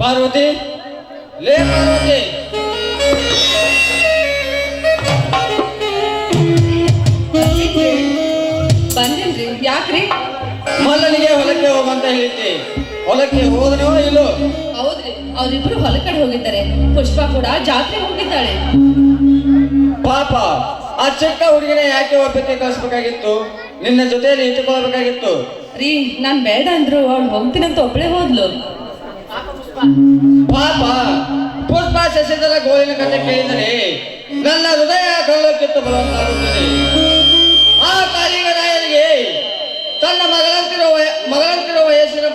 ಪಾರ್ವತಿ ಲೇ ಪಾರ್ವತಿ. ಯಾಕ್ರಿ? ಮಲ್ಲನಿಗೆ ಹೊಲಕ್ಕೆ ಹೋಗಂತ ಹೇಳಿದ್ದೆ. ಹೊಲಕ್ಕೆ ಹೋದನೋ ಇಲ್ಲೋ? ಹೌದ್ರಿ ಅವ್ರಿಬ್ರು ಹೊಲ ಕಡೆ ಹೋಗಿದ್ದಾರೆ. ಪುಷ್ಪ ಕೂಡ ಜಾತ್ರೆ ಹೋಗಿದ್ದಾಳೆ. ಪಾಪ ಆ ಚಿಕ್ಕ ಹುಡುಗಿನ ಯಾಕೆ ಒಬ್ಬಕ್ಕೆ ಕಳಿಸ್ಬೇಕಾಗಿತ್ತು? ನಿನ್ನ ಜೊತೆಯಲ್ಲಿ ಇಟ್ಟುಕೊಳ್ಬೇಕಾಗಿತ್ತು. ರೀ ನಾನ್ ಬೇಡ ಅಂದ್ರು ಅವ್ಳು ಹೋಗ್ತೀನಂತ ಒಬ್ಳೆ ಹೋದ್ಲು. ಪಾಪ ಪುಷ್ಪ ಶಶಿಧರ ಗೋವಿನ ಕಥೆ ಕೇಳಿದರೆ ನನ್ನ ಹೃದಯ ಕಳ್ಳಕ್ಕಿತ್ತು ಬರುವಂತಾಗುತ್ತದೆ. ಆ ಕಾಲಿಗರಾಯರಿಗೆ ತನ್ನ ಮಗಳಂತಿರುವ ಮಗಳಂತಿರುವ ವಯಸ್ಸಿನ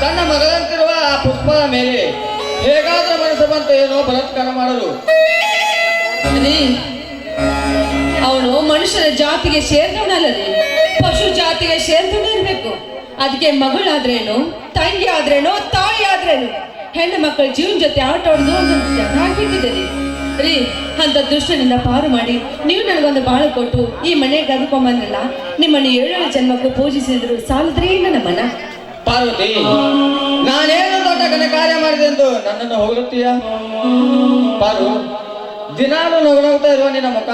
ತನ್ನ ಮಗಳಂತಿರುವ ಆ ಪುಷ್ಪದ ಮೇಲೆ ಹೇಗಾದ್ರೂ ಮನಸ್ಸು ಬಂತ ಏನೋ ಬಲತ್ಕಾರ ಮಾಡಲು. ಅವನು ಮನುಷ್ಯನ ಜಾತಿಗೆ ಸೇರಿದವನಲ್ಲ ಪಶು ಜಾತಿಗೆ ಸೇರಿದವನೇ ಇರ್ಬೇಕು. ಅದಕ್ಕೆ ಮಗಳಾದ್ರೇನು ತಂಗಿ ಆದ್ರೇನು ತಾಯಿ ಆದ್ರೇನು ಹೆಣ್ಣು ಮಕ್ಕಳ ಜೀವನ ಜೊತೆ ಆಟ ಆಡೋದು ಒಂದು ಜನ ರೀ. ಅಂತ ದುಷ್ಟನಿಂದ ಪಾರು ಮಾಡಿ ನೀವು ನನಗೊಂದು ಬಾಳು ಕೊಟ್ಟು ಈ ಮನೆಗೆ ಕರ್ಕೊಂಬಂದ್ರಲ್ಲ ನಿಮ್ಮನ್ನು ಏಳು ಜನ್ಮಕ್ಕೂ ಪೂಜಿಸಿದ್ರು ಸಾಲದ್ರಿ ನನ್ನ ಮನ? ಪಾರ್ವತಿ ನಾನೇನು ದೊಡ್ಡ ಘನ ಕಾರ್ಯ ಮಾಡಿದೆ ಎಂದು ನನ್ನನ್ನು ಹೊಗಳುತ್ತೀಯ? ಪಾರು ದಿನಾಲು ನಗುನಗುತ್ತಾ ಇರುವ ನಿನ್ನ ಮುಖ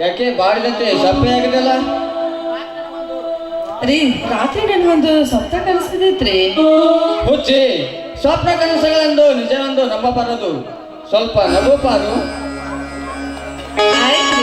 ಯಾಕೆ ಬಾಡಿದಂತೆ ಸಪ್ಪೆ ಆಗಿದೆಯಲ್ಲ ರೀ ರಾತ್ರಿ ನನಗೊಂದು ಸ್ವಪ್ನ ಕನಸಿದೈತ್ರಿ ಹುಚ್ಚಿ ಸ್ವಪ್ನ ಕನಸುಗಳೆಂದು ನಿಜವೆಂದು ನಂಬಬಾರದು. ಸ್ವಲ್ಪ ನಗು ಪಾರು. ಆಯ್ತು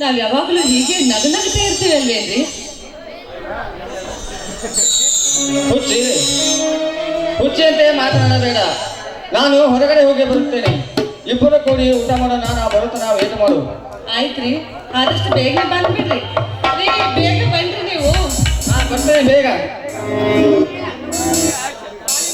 ನಾವ್ ಯಾವಾಗಲೂ ಹೀಗೆ ನಗನಗ್ತಾ ಇರ್ತೀವಿ ಅಲ್ವೇನ್ರಿ ಹುಚ್ಚಿ. ಹುಚ್ಚಿಯಂತೆ ಮಾತನಾಡಬೇಡ. ನಾನು ಹೊರಗಡೆ ಹೋಗಿ ಬರುತ್ತೇನೆ. ಇಬ್ಬರು ಕೂಡಿ ಊಟ ಮಾಡೋಣ, ನಾ ಬರುತ್ತ, ನಾವು ಏನು ಮಾಡು ಆಯ್ತ್ರಿ. ಆದಷ್ಟು ಬೇಗ ಬಂದ್ಬಿಡ್ರಿ.